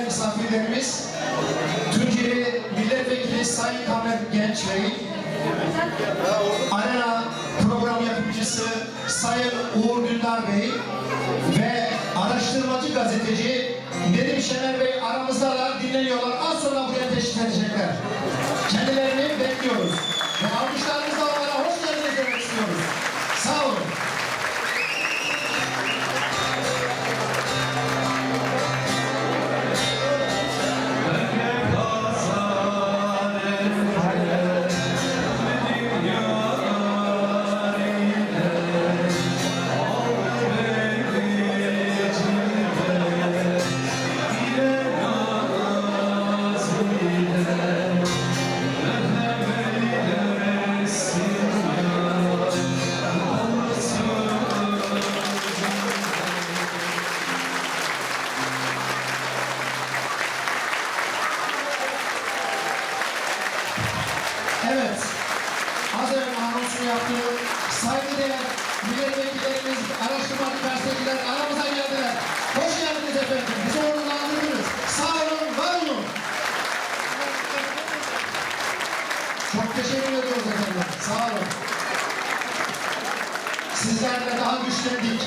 değerli misafirlerimiz, Tunceli Milletvekili Sayın Tamer Genç Bey, Arena Program Yapımcısı Sayın Uğur Dündar Bey ve araştırmacı gazeteci Nedim Şener Bey aramızdalar, dinleniyorlar. Az sonra buraya teşrif edecekler. Kendilerini bekliyoruz. Ve alkışlarınızla Evet. Az önce anonsunu yaptığım saygıdeğer milletvekillerimiz, araştırmacı gazeteciler aramıza geldiler. Hoş geldiniz efendim. Bizi onurlandırdınız. Sağ olun, var olun. Çok teşekkür ediyoruz efendim. Sağ olun. Sizlerle daha güçlendik.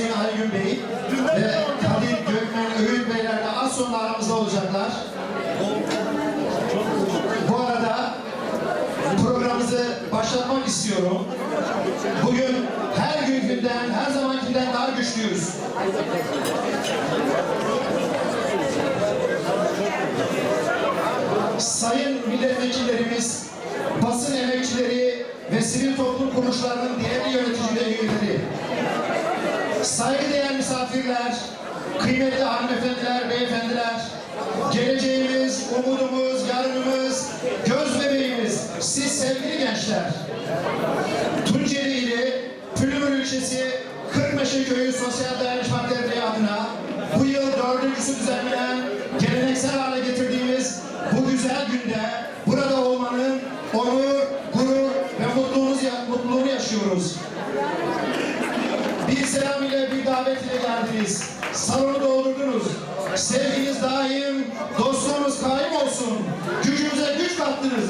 Hüseyin Aygün Bey ve Kadir Gökmen Öğün Beyler de az sonra aramızda olacaklar. Bu arada programımızı başlatmak istiyorum. Bugün her gün günden, her zamankinden daha güçlüyüz. Sayın milletvekillerimiz, basın emekçileri ve sivil toplum kuruluşlarının değerli yönetici ve üyeleri, saygıdeğer misafirler, kıymetli hanımefendiler, beyefendiler, geleceğimiz, umudumuz, yarınımız, göz bebeğimiz, siz sevgili gençler. Tunceli ili, Pülümür ilçesi, Kırkmeşe Köyü Sosyal Dayanışma Derneği adına bu yıl dördüncüsü düzenlenen geleneksel hale getirdiğimiz bu güzel günde burada olmanın onur, gurur ve mutluluğunu, mutluluğunu yaşıyoruz. Bir selam ile bir davet ile geldiniz. Salonu doldurdunuz. Sevginiz daim, dostluğunuz kaim olsun. Gücümüze güç kattınız.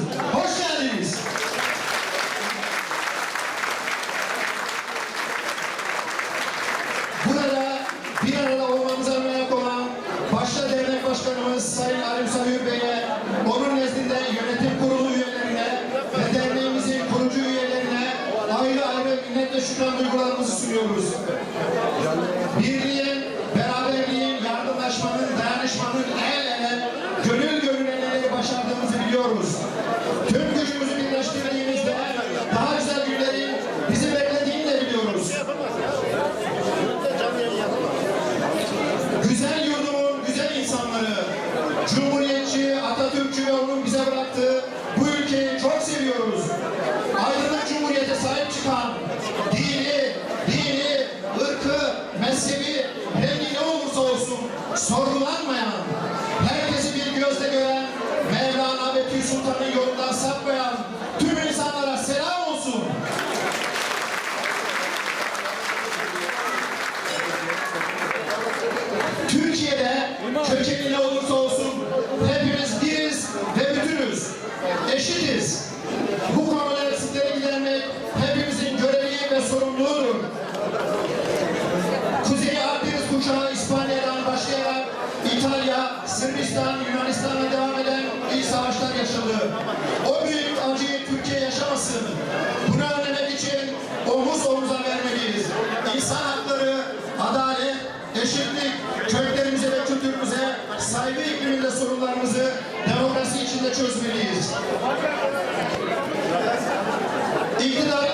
Cumhuriyetçi, Atatürkçü ve onun bize bıraktığı bu ülkeyi çok seviyoruz. Aydınlık Cumhuriyete sahip çıkan, dini, dini, ırkı, mezhebi, rengi ne olursa olsun sorgulanmayan, herkesi bir gözle gören, Mevlana ve Tül Sultan'ın Yunanistan'a devam eden iyi savaşlar yaşadı. O büyük acıyı Türkiye yaşamasın. Bunu önlemek için omuz omuza vermeliyiz. İnsan hakları, adalet, eşitlik, köklerimize ve kültürümüze saygı ikliminde sorunlarımızı demokrasi içinde çözmeliyiz. İktidarın